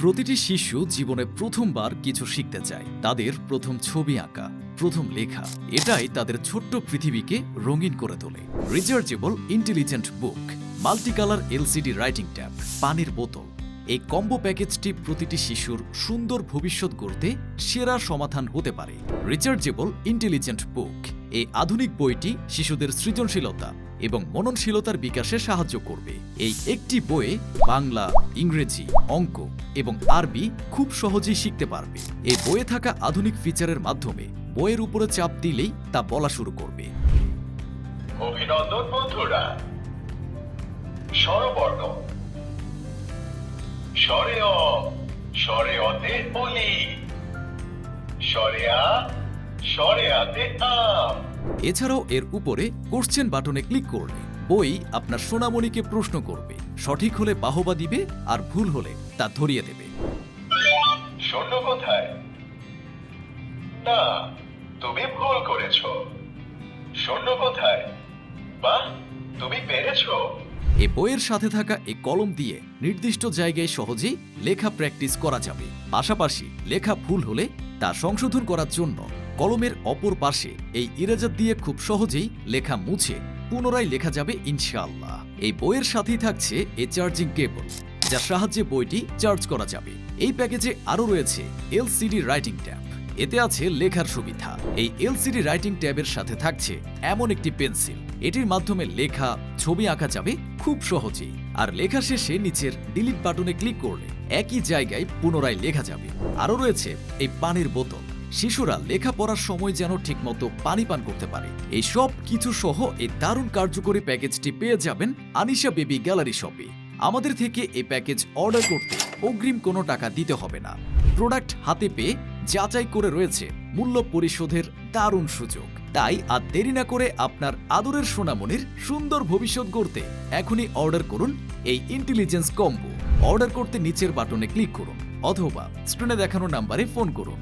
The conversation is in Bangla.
প্রতিটি শিশু জীবনে প্রথমবার কিছু শিখতে চায়। তাদের প্রথম ছবি আঁকা, প্রথম লেখা, এটাই তাদের ছোট্ট পৃথিবীকে রঙিন করে তোলে। Rechargeable intelligent book multicolour LCD writing tab পানির বোতল। এই কম্বো প্যাকেজটি প্রতিটি শিশুর সুন্দর ভবিষ্যৎ গড়তে সেরা সমাধান হতে পারে। রিচার্জেবল ইন্টেলিজেন্ট বুক এই আধুনিক বইটি শিশুদের সৃজনশীলতা এবং মননশীলতার বিকাশে সাহায্য করবে। এই একটি বইয়ে বাংলা, ইংরেজি, অঙ্ক এবং আরবি খুব সহজেই শিখতে পারবে। এই বইয়ে থাকা আধুনিক ফিচারের মাধ্যমে বইয়ের উপরে চাপ দিলেই তা বলা শুরু করবে। অভিনন্দন বন্ধুরা। স্বরবর্ণ। স্বরে অ, স্বরে অতে অলি স্বরে আ আম এছাড়াও এর উপরে কোশ্চেন বাটনে ক্লিক করলে বই আপনার সোনামণিকে প্রশ্ন করবে। সঠিক হলে বাহবা দিবে আর ভুল হলে তা ধরিয়ে দেবে। শূন্য কোথায়? না তুমি ভুল করেছ। শূন্য কোথায়? বাহ তুমি পেরেছ। এই বইয়ের সাথে থাকা এই কলম দিয়ে নির্দিষ্ট জায়গায় সহজেই লেখা প্র্যাকটিস করা যাবে। পাশাপাশি লেখা ভুল হলে তা সংশোধন করার জন্য কলমের অপর পাশে এই ইরেজার দিয়ে খুব সহজেই লেখা মুছে, পুনরায় লেখা যাবে ইনশাআল্লাহ। এই বইয়ের সাথেই থাকছে এ চার্জিং কেবল, যার সাহায্যে বইটি চার্জ করা যাবে। এই প্যাকেজে আরও রয়েছে এলসিডি রাইটিং ট্যাব। এতে আছে লেখার সুবিধা। এই এলসিডি রাইটিং ট্যাবের সাথে থাকছে এমন একটি পেন্সিল। এটির মাধ্যমে লেখা, ছবি আঁকা যাবে খুব সহজেই। আর লেখা শেষে নিচের ডিলিট বাটনে ক্লিক করলে একই জায়গায় পুনরায় লেখা যাবে। আরও রয়েছে এই পানির বোতল। শিশুরা লেখাপড়ার সময় যেন ঠিকমতো পানি পান করতে পারে। এই সব কিছু সহ এই দারুণ কার্যকরী প্যাকেজটি পেয়ে যাবেন আনিশা বেবি গ্যালারি শপে। আমাদের থেকে এই প্যাকেজ অর্ডার করতে অগ্রিম কোনো টাকা দিতে হবে না। প্রোডাক্ট হাতে পেয়ে যাচাই করে রয়েছে মূল্য পরিশোধের দারুণ সুযোগ। তাই আর দেরি না করে আপনার আদরের সোনামনির সুন্দর ভবিষ্যৎ গড়তে এখনই অর্ডার করুন এই ইন্টেলিজেন্স কম্বো। অর্ডার করতে নিচের বাটনে ক্লিক করুন অথবা স্ক্রিনে দেখানো নাম্বারে ফোন করুন।